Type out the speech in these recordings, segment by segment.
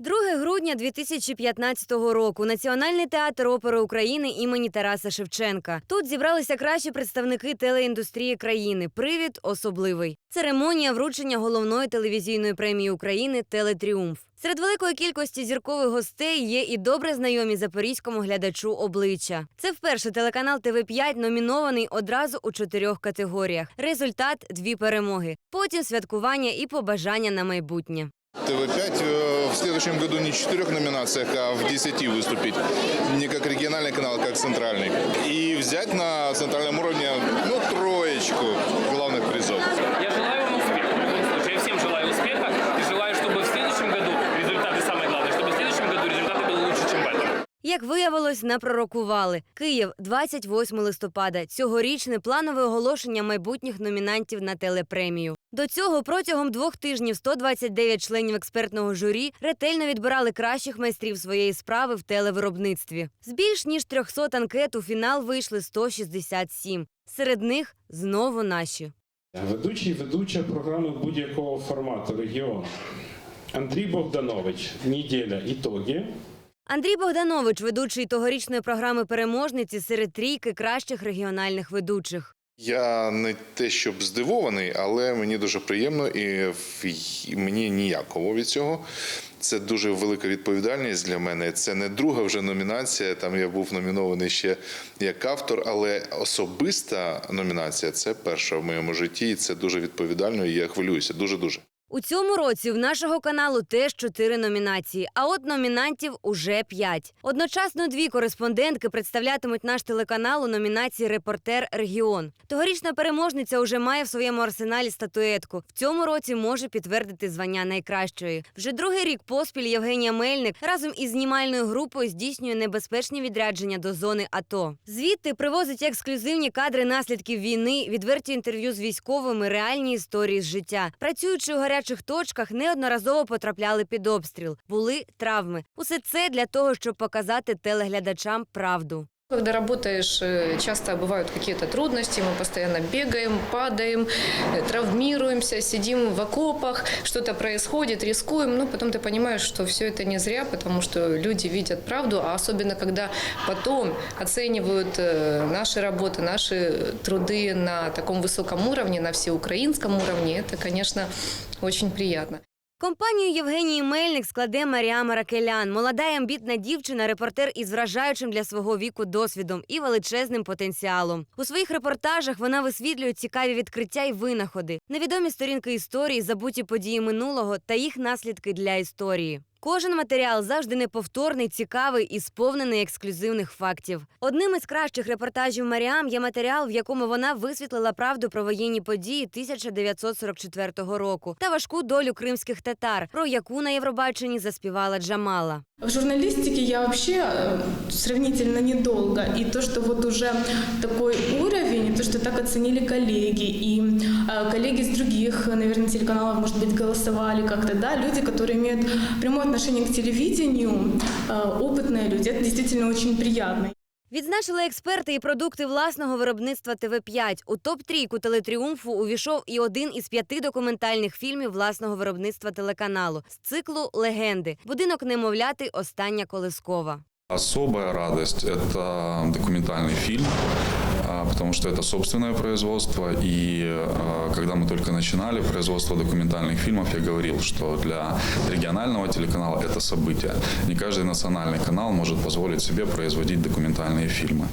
2 грудня 2015 року Національний театр опери України імені Тараса Шевченка. Тут зібралися кращі представники телеіндустрії країни. Привід особливий. Церемонія вручення головної телевізійної премії України Телетріумф. Серед великої кількості зіркових гостей є і добре знайомі запорізькому глядачу обличчя. Це вперше телеканал ТВ5 номінований одразу у чотирьох категоріях. Результат дві перемоги. Потім святкування і побажання на майбутнє. ТВ-5 э, в следующем году не в четырех номинациях, а в 10 выступить. Не как региональный канал, а как центральный. И взять на центральном уровне, ну, Як виявилось, напророкували. Київ, 28 листопада. Цьогорічне планове оголошення майбутніх номінантів на телепремію. До цього протягом двох тижнів 129 членів експертного журі ретельно відбирали кращих майстрів своєї справи в телевиробництві. З більш ніж 300 анкет у фінал вийшли 167. Серед них знову наші. Ведучий ведуча програми будь-якого формату регіону. Андрій Богданович. Неділя. Ітоги. Андрій Богданович, ведучий тогорічної програми переможниці серед трійки кращих регіональних ведучих. Я не те, щоб здивований, але мені дуже приємно і мені ніяково від цього. Це дуже велика відповідальність для мене. Це не друга вже номінація. Там я був номінований ще як автор, але особиста номінація це перша в моєму житті. І це дуже відповідально. І я хвилююся. Дуже дуже. У цьому році в нашого каналу теж чотири номінації, а от номінантів уже п'ять. Одночасно дві кореспондентки представлятимуть наш телеканал у номінації Репортер Регіон. Тогорічна переможниця уже має в своєму арсеналі статуетку. В цьому році може підтвердити звання найкращої. Вже другий рік поспіль Євгенія Мельник разом із знімальною групою здійснює небезпечні відрядження до зони АТО. Звідти привозить ексклюзивні кадри наслідків війни, відверті інтерв'ю з військовими, реальні історії з життя. Працюючи у гарячих точках, неодноразово потрапляли під обстріл, були травми. Усе це для того, щоб показати телеглядачам правду. Когда работаешь, э, часто бывают какие-то трудности, мы постоянно бегаем, падаем, э, травмируемся, сидим в окопах, что-то происходит, рискуем, но потом ты понимаешь, что все это не зря, потому что люди видят правду, а особенно когда потом оценивают э, наши работы, наши труды на таком высоком уровне, на всеукраинском уровне, это, конечно, очень приятно. Компанію Євгенії Мельник складе Маріама Ракелян, молода й амбітна дівчина, репортер із вражаючим для свого віку досвідом і величезним потенціалом. У своїх репортажах вона висвітлює цікаві відкриття й винаходи, невідомі сторінки історії, забуті події минулого та їх наслідки для історії. Кожен матеріал завжди неповторний, цікавий і сповнений ексклюзивних фактів. Одним із кращих репортажів Маріам є матеріал, в якому вона висвітлила правду про воєнні події 1944 року та важку долю кримських татар, про яку на Євробаченні заспівала Джамала. В журналистике я вообще э, сравнительно недолго. И то, что вот уже такой уровень, и то, что так оценили коллеги, и э, коллеги с других, наверное, телеканалов, может быть, голосовали как-то, да, люди, которые имеют прямое отношение к телевидению, э, опытные люди, это действительно очень приятно. Відзначили експерти і продукти власного виробництва ТВ5. У топ-трійку телетріумфу увійшов і один із п'яти документальних фільмів власного виробництва телеканалу з циклу Легенди. Будинок немовляти Остання колискова. Особая радость – это документальный фильм, а, потому что это собственное производство. И а, когда мы только начинали производство документальных фильмов, я говорил, что для регионального телеканала это событие. Не каждый национальный канал может позволить себе производить документальные фильмы.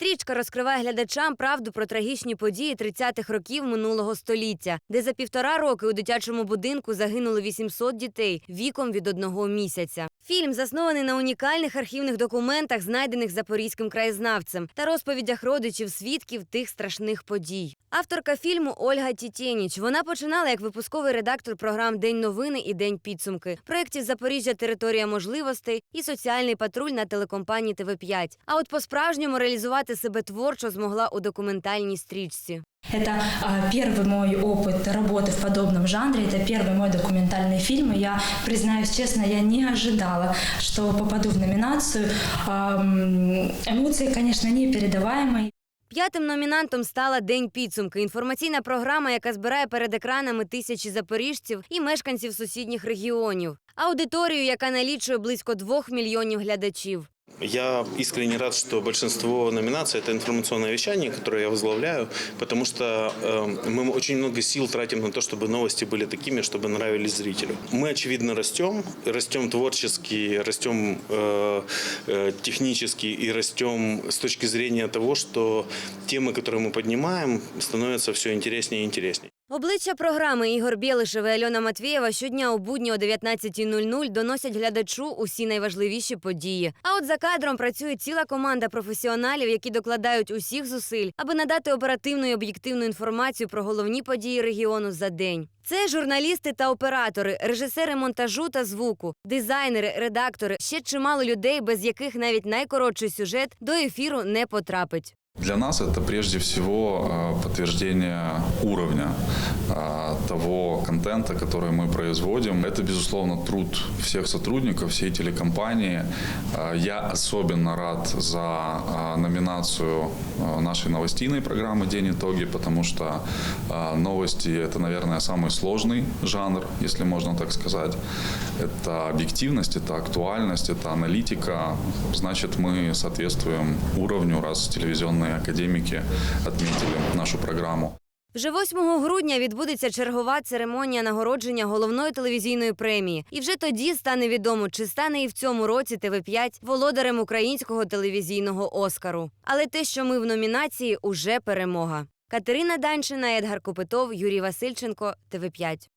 Стрічка розкриває глядачам правду про трагічні події 30-х років минулого століття, де за півтора роки у дитячому будинку загинуло 800 дітей віком від одного місяця. Фільм заснований на унікальних архівних документах, знайдених запорізьким краєзнавцем, та розповідях родичів свідків тих страшних подій. Авторка фільму Ольга Тітєніч. Вона починала як випусковий редактор програм День новини і День підсумки, проєктів Запоріжжя Територія можливостей і соціальний патруль на телекомпанії ТВ5. А от по-справжньому реалізувати себе творчо змогла у документальній стрічці. Это а, первый мой опыт работы в подобном жанре, это первый мой документальный фильм. И я, признаюсь честно, я не ожидала, что попаду в номинацию. Ам, Эмоции, конечно, непередаваемые. П'ятим номінантом стала День підсумки. Інформаційна програма, яка збирає перед екранами тисячі запоріжців і мешканців сусідніх регіонів. Аудиторію, яка налічує близько двох мільйонів глядачів. Я искренне рад, что большинство номинаций – это информационное вещание, которое я возглавляю, потому что э, мы очень много сил тратим на то, чтобы новости были такими, чтобы нравились зрителю. Мы, очевидно, растем, растем творчески, растем э, э, технически и растем с точки зрения того, что темы, которые мы поднимаем, становятся все интереснее и интереснее. Обличчя програми Ігор Бєлишев і Альона Матвієва щодня у будні о 19.00 доносять глядачу усі найважливіші події. А от за кадром працює ціла команда професіоналів, які докладають усіх зусиль, аби надати оперативну і об'єктивну інформацію про головні події регіону за день. Це журналісти та оператори, режисери монтажу та звуку, дизайнери, редактори, ще чимало людей, без яких навіть найкоротший сюжет до ефіру не потрапить. Для нас это прежде всего э, подтверждение уровня э, того контента, который мы производим. Это, безусловно, труд всех сотрудников, всей телекомпании. Э, Я особенно рад за номинацию нашей новостейной программы «День итоги», потому что новости – это, наверное, самый сложный жанр, если можно так сказать. Это объективность, это актуальность, это аналитика. Значит, мы соответствуем уровню, раз телевизионные академики отметили нашу программу. Вже 8 грудня відбудеться чергова церемонія нагородження головної телевізійної премії. І вже тоді стане відомо, чи стане і в цьому році ТВ5 володарем українського телевізійного Оскару. Але те, що ми в номінації, уже перемога. Катерина Данчина, Едгар Копитов, Юрій Васильченко, ТВ5.